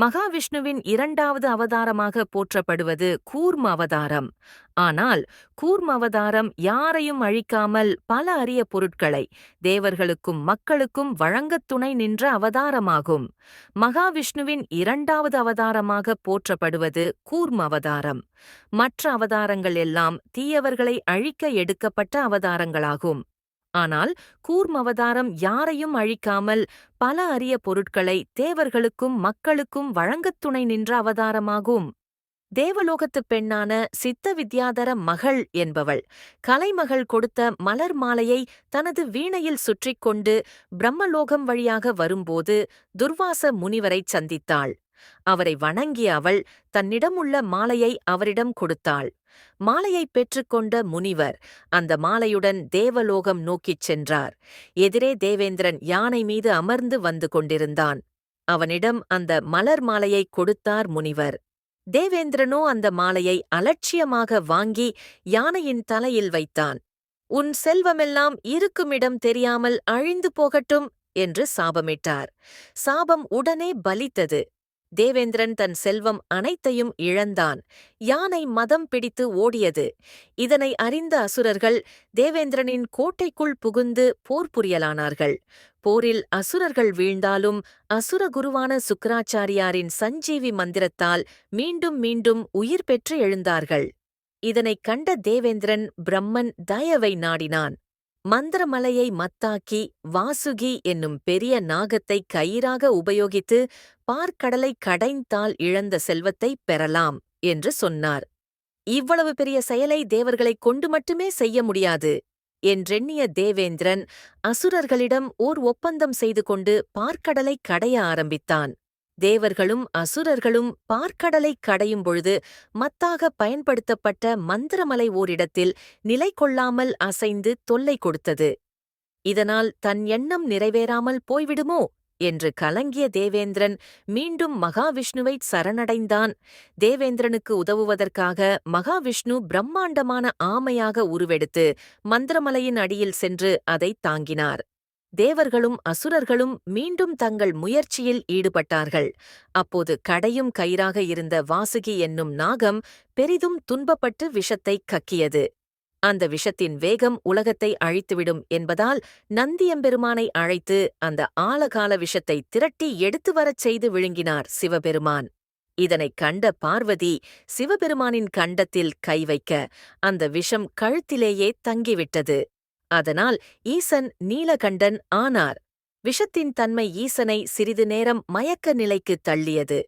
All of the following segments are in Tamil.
மகாவிஷ்ணுவின் இரண்டாவது அவதாரமாக போற்றப்படுவது கூர்ம அவதாரம். ஆனால் கூர்ம அவதாரம் யாரையும் அழிக்காமல் பல அரிய பொருட்களை தேவர்களுக்கும் மக்களுக்கும் வழங்கத் துணை நின்ற அவதாரமாகும். மகாவிஷ்ணுவின் இரண்டாவது அவதாரமாக போற்றப்படுவது கூர்ம அவதாரம். மற்ற அவதாரங்கள் எல்லாம் தீயவர்களை அழிக்க எடுக்கப்பட்ட அவதாரங்களாகும். ஆனால் கூர்ம் அவதாரம் யாரையும் அழிக்காமல் பல அரிய பொருட்களை தேவர்களுக்கும் மக்களுக்கும் வழங்கத் துணை நின்ற அவதாரமாகும். தேவலோகத்துப் பெண்ணான சித்த வித்யாதர மகள் என்பவள் கலைமகள் கொடுத்த மலர் மாலையை தனது வீணையில் சுற்றிக் கொண்டு பிரம்மலோகம் வழியாக வரும்போது துர்வாச முனிவரைச் சந்தித்தாள். அவரை வணங்கிய அவள் தன்னிடமுள்ள மாலையை அவரிடம் கொடுத்தாள். மாலையைப் பெற்றுக்கொண்ட முனிவர் அந்த மாலையுடன் தேவலோகம் நோக்கிச் சென்றார். எதிரே தேவேந்திரன் யானை மீது அமர்ந்து வந்து கொண்டிருந்தான். அவனிடம் அந்த மலர் மாலையை கொடுத்தார் முனிவர். தேவேந்திரனோ அந்த மாலையை அலட்சியமாக வாங்கி யானையின் தலையில் வைத்தான். உன் செல்வமெல்லாம் இருக்குமிடம் தெரியாமல் அழிந்து போகட்டும் என்று சாபமிட்டார். சாபம் உடனே பலித்தது. தேவேந்திரன் தன் செல்வம் அனைத்தையும் இழந்தான். யானை மதம் பிடித்து ஓடியது. இதனை அறிந்த அசுரர்கள் தேவேந்திரனின் கோட்டைக்குள் புகுந்து போர் புரியலானார்கள். போரில் அசுரர்கள் வீழ்ந்தாலும் அசுர குருவான சுக்கராச்சாரியாரின் சஞ்சீவி மந்திரத்தால் மீண்டும் மீண்டும் உயிர் பெற்று எழுந்தார்கள். இதனைக் கண்ட தேவேந்திரன் பிரம்மன் தயவை நாடினான். மந்திரமலையை மத்தாக்கி வாசுகி என்னும் பெரிய நாகத்தை கயிறாக உபயோகித்து பார்க்கடலை கடைந்தால் இழந்த செல்வத்தைப் பெறலாம் என்று சொன்னார். இவ்வளவு பெரிய செயலை தேவர்களைக் கொண்டு மட்டுமே செய்ய முடியாது என்றெண்ணிய தேவேந்திரன் அசுரர்களிடம் ஓர் ஒப்பந்தம் செய்து கொண்டு பார்க்கடலை கடைய ஆரம்பித்தான். தேவர்களும் அசுரர்களும் பார்க்கடலை கடையும் பொழுது மத்தாக பயன்படுத்தப்பட்ட மந்திரமலை ஓரிடத்தில் நிலை கொள்ளாமல் அசைந்து தொல்லை கொடுத்தது. இதனால் தன் எண்ணம் நிறைவேறாமல் போய்விடுமோ? என்று கலங்கிய தேவேந்திரன் மீண்டும் மகாவிஷ்ணுவைச் சரணடைந்தான். தேவேந்திரனுக்கு உதவுவதற்காக மகாவிஷ்ணு பிரம்மாண்டமான ஆமையாக உருவெடுத்து மந்திரமலையின் அடியில் சென்று அதைத் தாங்கினார். தேவர்களும் அசுரர்களும் மீண்டும் தங்கள் முயற்சியில் ஈடுபட்டார்கள். அப்போது கடையும் கயிறாக இருந்த வாசுகி என்னும் நாகம் பெரிதும் துன்பப்பட்டு விஷத்தைக் கக்கியது. அந்த விஷத்தின் வேகம் உலகத்தை அழித்துவிடும் என்பதால் நந்தியம்பெருமானை அழைத்து அந்த ஆழகால விஷத்தை திரட்டி எடுத்து வரச் செய்து விழுங்கினார் சிவபெருமான். இதனைக் கண்ட பார்வதி சிவபெருமானின் கண்டத்தில் கை வைக்க அந்த விஷம் கழுத்திலேயே தங்கிவிட்டது. அதனால் ஈசன் நீலகண்டன் ஆனார். விஷத்தின் தன்மை ஈசனை சிறிது நேரம் மயக்க நிலைக்குத் தள்ளியது.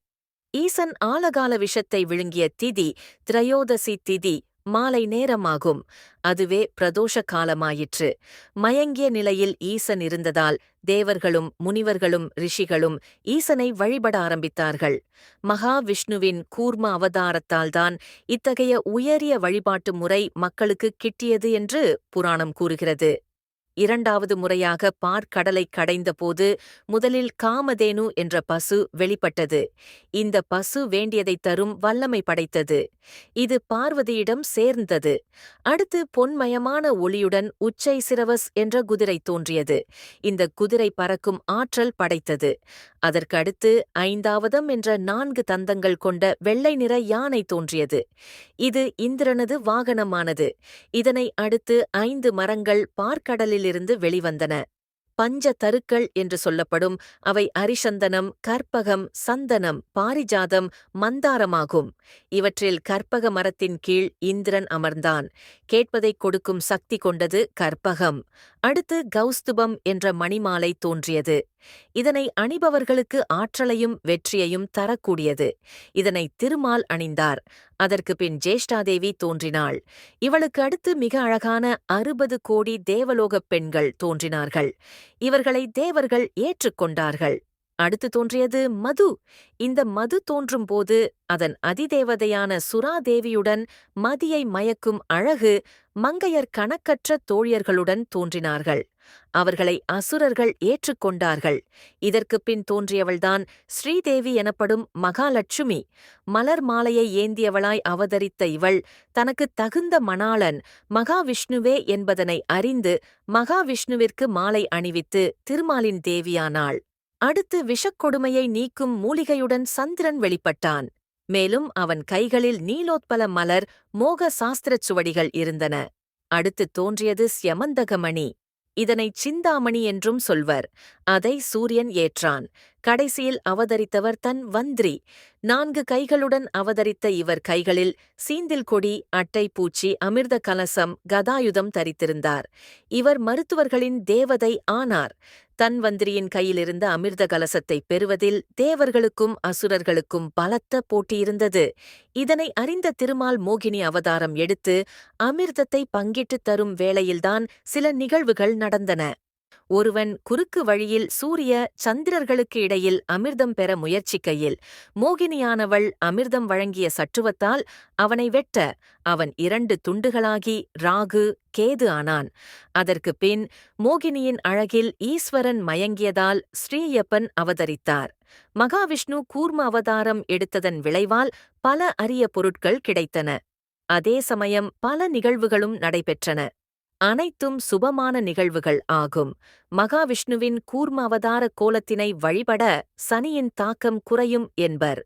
ஈசன் ஆலகால விஷத்தை விழுங்கிய திதி திரையோதசி திதி மாலை நேரமாகும். அதுவே பிரதோஷ காலமாயிற்று. மயங்கிய நிலையில் ஈசன் இருந்ததால் தேவர்களும் முனிவர்களும் ரிஷிகளும் ஈசனை வழிபட ஆரம்பித்தார்கள். மகாவிஷ்ணுவின் கூர்ம அவதாரத்தால்தான் இத்தகைய உயரிய வழிபாட்டு முறை மக்களுக்கு கிட்டியது என்று புராணம் கூறுகிறது. இரண்டாவது முறையாக பாற்கடலை கடைந்தபோது முதலில் காமதேனு என்ற பசு வெளிப்பட்டது. இந்த பசு வேண்டியதைத் தரும் வல்லமை படைத்தது. இது பார்வதியிடம் சேர்ந்தது. அடுத்து பொன்மயமான ஒளியுடன் உச்சை சிரவஸ் என்ற குதிரை தோன்றியது. இந்த குதிரை பறக்கும் ஆற்றல் படைத்தது. அதற்கடுத்து ஐந்தாவதம் என்ற நான்கு தந்தங்கள் கொண்ட வெள்ளை நிற யானை தோன்றியது. இது இந்திரனது வாகனமானது. இதனை அடுத்து ஐந்து மரங்கள் பார்க்கடலிலிருந்து வெளிவந்தன. பஞ்ச தருக்கள் என்று சொல்லப்படும் அவை அரிசந்தனம் கற்பகம் சந்தனம் பாரிஜாதம் மந்தாரமாகும். இவற்றில் கற்பக மரத்தின் கீழ் இந்திரன் அமர்ந்தான். கேட்பதைக் கொடுக்கும் சக்தி கொண்டது கற்பகம். அடுத்து கௌஸ்துபம் என்ற மணிமாலை தோன்றியது. இதனை அணிபவர்களுக்கு ஆற்றலையும் வெற்றியையும் தரக்கூடியது. இதனை திருமால் அணிந்தார். அதற்கு பின் ஜேஷ்டாதேவி தோன்றினாள். இவளுக்கு அடுத்து மிக அழகான அறுபது கோடி தேவலோகப் பெண்கள் தோன்றினார்கள். இவர்களை தேவர்கள் ஏற்றுக்கொண்டார்கள் அடுத்து தோன்றியது மது. இந்த மது தோன்றும்போது அதன் அதிதேவதையான சுராதேவியுடன் மதியை மயக்கும் அழகு மங்கையர் கணக்கற்ற தோழியர்களுடன் தோன்றினார்கள். அவர்களை அசுரர்கள் ஏற்றுக்கொண்டார்கள் இதற்குப் பின் தோன்றியவள்தான் ஸ்ரீதேவி எனப்படும் மகாலட்சுமி. மலர் மாலையை ஏந்தியவளாய் அவதரித்த இவள் தனக்கு தகுந்த மணாளன் மகாவிஷ்ணுவே என்பதனை அறிந்து மகாவிஷ்ணுவிற்கு மாலை அணிவித்து திருமாலின் தேவியானாள். அடுத்து விஷக்கொடுமையை நீக்கும் மூலிகையுடன் சந்திரன் வெளிப்பட்டான். மேலும் அவன் கைகளில் நீலோத்பல மலர் மோக சாஸ்திரச் சுவடிகள் இருந்தன. அடுத்து தோன்றியது ஸ்யமந்தகமணி இதனைச் சிந்தாமணி என்றும் சொல்வர். அதை சூரியன் ஏற்றான். கடைசியில் அவதரித்தவர் தன் வந்திரி. நான்கு கைகளுடன் அவதரித்த இவர் கைகளில் சீந்தில் கொடி அட்டை பூச்சி அமிர்த கலசம் கதாயுதம் தரித்திருந்தார். இவர் மருத்துவர்களின் தேவதை ஆனார். தன்வந்திரியின் கையிலிருந்த அமிர்த கலசத்தை பெறுவதில் தேவர்களுக்கும் அசுரர்களுக்கும் பலத்த போட்டியிருந்தது இதனை அறிந்த திருமால் மோகினி அவதாரம் எடுத்து அமிர்தத்தை பங்கிட்டுத் தரும் வேளையில்தான் சில நிகழ்வுகள் நடந்தன. ஒருவன் குறுக்கு வழியில் சூரிய சந்திரர்களுக்கு இடையில் அமிர்தம் பெற முயற்சிக்கையில் மோகினியானவள் அமிர்தம் வழங்கிய சற்றுவத்தால் அவனை வெட்ட அவன் இரண்டு துண்டுகளாகி ராகு கேது ஆனான். அதற்குப் பின் மோகினியின் அழகில் ஈஸ்வரன் மயங்கியதால் ஸ்ரீயப்பன் அவதரித்தார். மகாவிஷ்ணு கூர்ம அவதாரம் எடுத்ததன் விளைவால் பல அரிய பொருட்கள் கிடைத்தன. அதே சமயம் பல நிகழ்வுகளும் நடைபெற்றன. அனைத்தும் சுபமான நிகழ்வுகள் ஆகும். மகாவிஷ்ணுவின் கூர்ம அவதார கோலத்தினை வழிபட சனியின் தாக்கம் குறையும் என்பர்.